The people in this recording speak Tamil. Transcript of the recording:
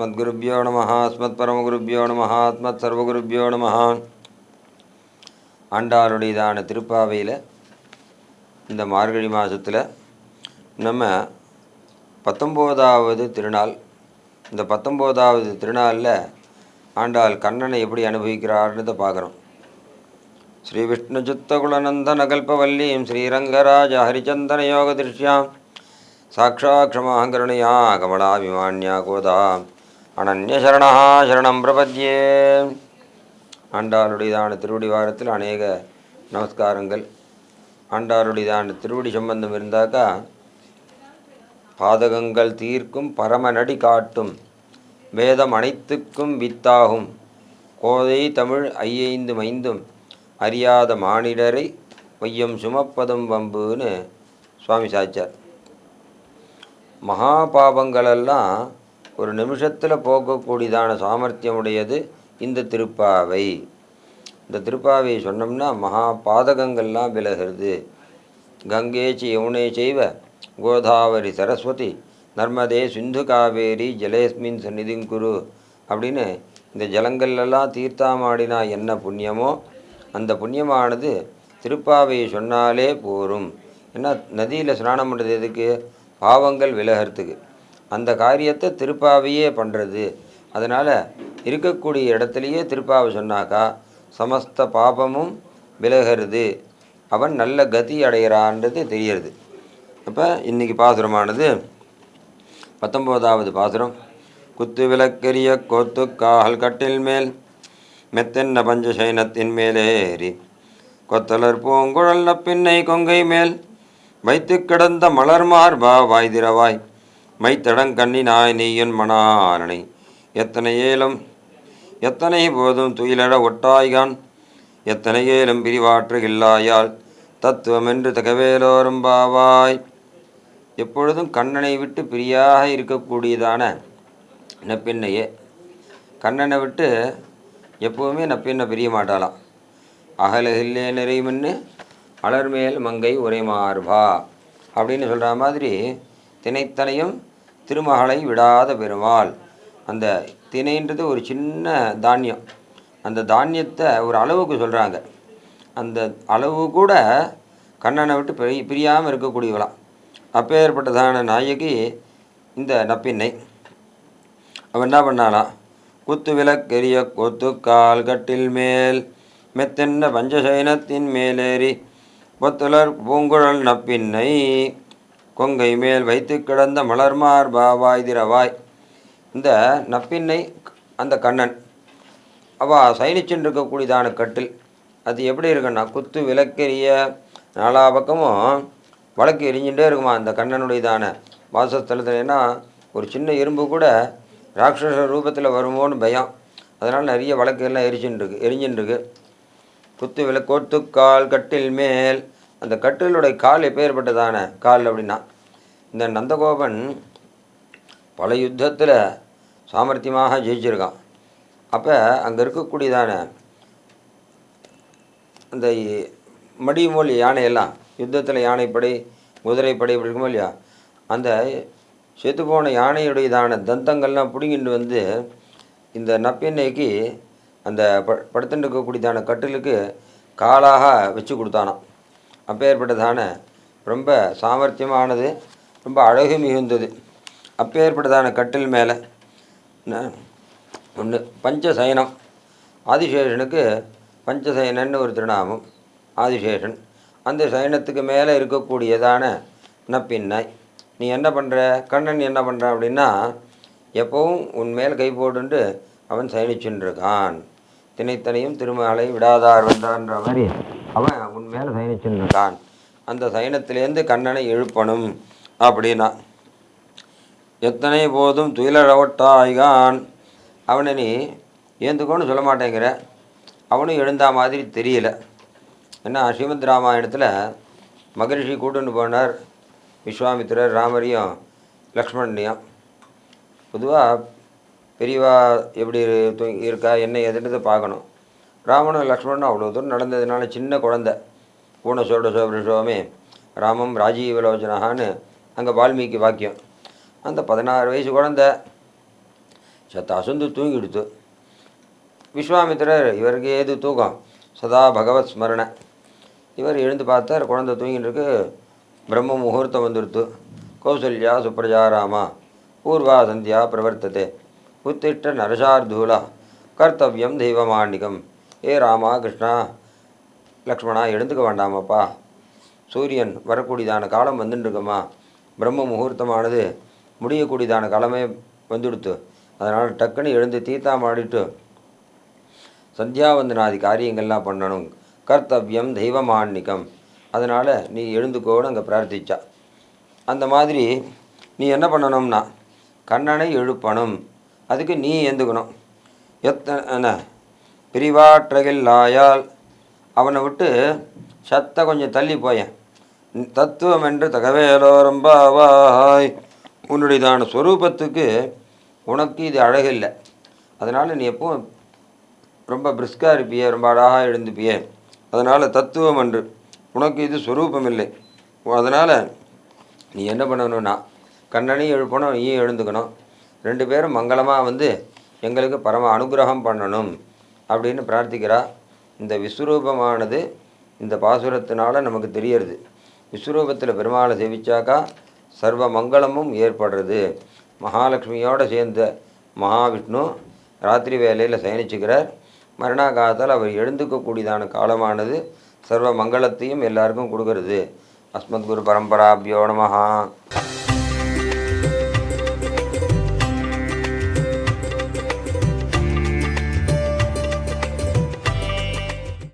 अस्मद्गुरुभ्यो பரம अस्मत्परमगुरुभ्यो நம அஸ்மத் சர்வகுருபியோ நம ஆண்டாளுடையதான திருப்பாவையில் இந்த மார்கழி மாதத்தில் நம்ம பத்தொம்போதாவது திருநாள் இந்த பத்தொம்போதாவது திருநாளில் ஆண்டாள் கண்ணனை எப்படி அனுபவிக்கிறார்ன்றதை பார்க்குறோம் ஸ்ரீ விஷ்ணு சித்தகுலநந்தன கல்பவல்லீம் ஸ்ரீரங்கராஜ ஹரிச்சந்தன யோக திருஷ்யாம் சாட்சாட்சமாக கருணையா கமலாபிமான்யா கோதா அனன்யசரணா சரணம் பிரபத்யே. ஆண்டாளுடையதான திருவடி வாரத்தில் அநேக நமஸ்காரங்கள். ஆண்டாளுடையதான திருவடி சம்பந்தம் இருந்தாக்கா பாதகங்கள் தீர்க்கும் பரமநடி காட்டும் வேதம் அனைத்துக்கும் வித்தாகும். கோதை தமிழ் ஐயைந்து மைந்தும் அறியாத மானிடரை வையம் சுமப்பதும் வம்புன்னு சுவாமி சாச்சார் மகா பாபங்களெல்லாம் ஒரு நிமிஷத்தில் போக்கக்கூடியதான சாமர்த்தியம் உடையது இந்த திருப்பாவை. இந்த திருப்பாவை சொன்னோம்னா மகா பாதகங்கள்லாம் விலகிறது. கங்கேச்சி யமுனே செய்வ கோதாவரி சரஸ்வதி நர்மதே சிந்து காவேரி ஜலேஸ்மின் சந்நிதிங்குரு அப்படின்னு இந்த ஜலங்கள்லாம் தீர்த்தாமாடினா என்ன புண்ணியமோ அந்த புண்ணியமானது திருப்பாவையை சொன்னாலே போரும். ஏன்னா நதியில் ஸ்நானம் பண்ணுறது எதுக்கு? பாவங்கள் விலகிறதுக்கு. அந்த காரியத்தை திருப்பாவையே பண்ணுறது அதனால் இருக்கக்கூடிய இடத்துலையே திருப்பாவை சொன்னாக்கா சமஸ்த பாபமும் விலகிறது அவன் நல்ல கதி அடைகிறான்றது தெரியறது. அப்போ இன்றைக்கி பாசுரமானது பத்தொம்போதாவது பாசுரம். குத்து விளக்கெரிய கோத்து கால் கட்டில் மேல் மெத்தென்ன பஞ்சசைனத்தின் மேலேறி கொத்தலர் பூங்குழல் பின்னை கொங்கை மேல் வைத்து கிடந்த மலர் மார்பா வாய்திரவாய் மைத்தடங்கண்ணி நாய் நீயன் மணாரணை. எத்தனை ஏலம் எத்தனை போதும் துயிலட ஒட்டாய்கான். எத்தனை ஏலும் பிரிவாற்றுகில்லாயால் தத்துவமென்று தகவேலோரும் பாவாய். எப்பொழுதும் கண்ணனை விட்டு பிரியாக இருக்கக்கூடியதான நப்பின்னையே கண்ணனை விட்டு எப்போவுமே நப்பெண்ணை பிரிய மாட்டாளாம் அகலகில்லே நிறைமின்னு அலர்மேல் மங்கை உரைமார்பா அப்படின்னு சொல்கிற மாதிரி தினைத்தனையும் திருமகளை விடாத பெருமாள். அந்த திணைன்றது ஒரு சின்ன தானியம். அந்த தானியத்தை ஒரு அளவுக்கு சொல்கிறாங்க அந்த அளவு கூட கண்ணனை விட்டு பிரி பிரியாமல் இருக்கக்கூடியவளாம் அப்பேற்பட்டதான நாயகி இந்த நப்பின்னை. அவன் என்ன பண்ணாலாம் குத்து விளக்கெரிய கொத்து கால் கட்டில் மேல் மெத்தென்ன பஞ்சசைனத்தின் மேலேறி ஒத்துலர் பூங்குழல் நப்பின்னை. கொங்கை மேல் வைத்து கிடந்த மலர்மார் பாவாய் திரவாய். இந்த நப்பின்னை அந்த கண்ணன் அவா சயனிச்சுட்டு இருக்கக்கூடியதான கட்டில். அது எப்படி இருக்குன்னா குத்து விளக்கெரிய நாலா பக்கமும் வழக்கு எரிஞ்சுட்டே இருக்குமா அந்த கண்ணனுடையதான வாசஸ்தலத்துலன்னா ஒரு சின்ன இரும்பு கூட ராட்சச ரூபத்தில் வருமோன்னு பயம். அதனால் நிறைய வழக்கு எல்லாம் எரிச்சுட்டு எரிஞ்சுட்டுருக்கு குத்து விளக்கோத்துக்கால் கட்டில் மேல் அந்த கட்டிலுடைய கால் எப்பேற்பட்டதான கால் அப்படின்னா இந்த நந்தகோபன் பல யுத்தத்தில் சாமர்த்தியமாக ஜெயிச்சிருக்கான். அப்போ அங்கே இருக்கக்கூடியதான அந்த மடியுமோல் யானையெல்லாம் யுத்தத்தில் யானைப்படை குதிரைப்படை இப்படி இருக்குமோ இல்லையா? அந்த போன யானையுடையதான தந்தங்கள்லாம் பிடுங்கிட்டு வந்து இந்த நப்பெண்ணைக்கு அந்த ப படுத்துட்டு இருக்கக்கூடியதான கட்டிலுக்கு காலாக வச்சு கொடுத்தானாம். அப்பேற்பட்டதான ரொம்ப சாமர்த்தியமானது ரொம்ப அழகு மிகுந்தது. அப்பேற்பட்டதான கட்டில் மேலே ஒன்று பஞ்சசயனம். ஆதிசேஷனுக்கு பஞ்சசயனன்னு ஒரு திருநாமம். ஆதிசேஷன். அந்த சயனத்துக்கு மேலே இருக்கக்கூடியதான நப்பின்னாய் நீ என்ன பண்ணுற கண்ணன் என்ன பண்ணுறான் அப்படின்னா எப்பவும் உன் மேல் கை போட்டுண்டு அவன் சயனிச்சுன்னு இருக்கான் தினைத்தனையும் திருமகளை விடாதார் வந்தான்ற மாதிரி மேலே சயனிச்சுன்னு இருக்கான் அந்த சயனத்திலேருந்து கண்ணனை எழுப்பணும் அப்படின்னா எத்தனை போதும் துயிலழவட்டாய்கான். அவனை நீ ஏந்துக்கோன்னு சொல்ல மாட்டேங்கிற. அவனும் எழுந்தா மாதிரி தெரியல. ஏன்னா ஸ்ரீமத் ராமாயணத்தில் மகரிஷி கூட்டுன்னு போனார். விஸ்வாமித்திரர் ராமரையும் லக்ஷ்மணனையும் பொதுவாக பெரியவா எப்படி தூங்கி இருக்கா என்ன எதுன்றதை பார்க்கணும். ராமனும் லக்ஷ்மணனும் அவ்வளோ தூரம் நடந்ததுனால சின்ன குழந்த. பூன சோட ராமம் ராஜீவலோச்சனஹான்னு அங்கே வால்மீகி வாக்கியம். அந்த பதினாறு வயசு குழந்த சத்த அசந்து தூங்கிடுத்து. விஸ்வாமித்திரர் இவருக்கு ஏது தூக்கம்? சதா பகவத் ஸ்மரணை. இவர் எழுந்து பார்த்தார் குழந்தை தூங்கிட்டு பிரம்ம முகூர்த்தம் வந்துடுத்து. கௌசல்யா சுப்ரஜா ராமா பூர்வா சந்தியா பிரவர்த்ததே. உத்திட்ட நரசார்தூலா கர்த்தவியம் தெய்வமாண்டிகம் ஏ ராமா கிருஷ்ணா லக்ஷ்மணா எழுந்துக்க வேண்டாமாப்பா. சூரியன் வரக்கூடியதான காலம் வந்துட்டுருக்கம்மா பிரம்ம முகூர்த்தமானது முடியக்கூடியதான காலமே வந்துடுத்து. அதனால் டக்குன்னு எழுந்து தீத்தா மாடிட்டு சந்தியாவந்தனாதி காரியங்கள்லாம் பண்ணணும். கர்த்தவியம் தெய்வமான்னிக்கம் அதனால் நீ எழுந்துக்கோன்னு அங்கே பிரார்த்திச்சா. அந்த மாதிரி நீ என்ன பண்ணணும்னா கண்ணனை எழுப்பணும். அதுக்கு நீ எந்துக்கணும் எத்தனை பிரிவாற்றகில்லாயால் அவனை விட்டு சத்த கொஞ்சம் தள்ளி போயேன். தத்துவம் என்று தகவேலோ ரொம்பாவாய் உன்னுடையதான ஸ்வரூபத்துக்கு உனக்கு இது அழகில்லை. அதனால் நீ எப்பவும் ரொம்ப பிரிஸ்காக இருப்பியே ரொம்ப அழகாக எழுந்துப்பியே. அதனால் தத்துவம் என்று உனக்கு இது ஸ்வரூபம் இல்லை அதனால் நீ என்ன பண்ணணும்னா கண்ணனையும் எழுப்பணும் நீயும் எழுந்துக்கணும். ரெண்டு பேரும் மங்களமாக வந்து எங்களுக்கு பரம அனுகிரகம் பண்ணணும் அப்படின்னு பிரார்த்திக்கிறா. இந்த விஸ்வரூபமானது இந்த பாசுரத்தினால நமக்கு தெரியறது. விஸ்வரூபத்தில் பெருமாளை சேவிச்சாக்கா சர்வ மங்களமும் ஏற்படுறது. மகாலட்சுமியோடு சேர்ந்த மகாவிஷ்ணு ராத்திரி வேலையில் சயனிச்சுக்கிறார். மரணாகாலத்தில் அவர் எழுந்துக்கக்கூடியதான காலமானது சர்வ மங்களத்தையும் எல்லாருக்கும் கொடுக்கறது. அஸ்மத் குரு பரம்பராபியோ நமஹா.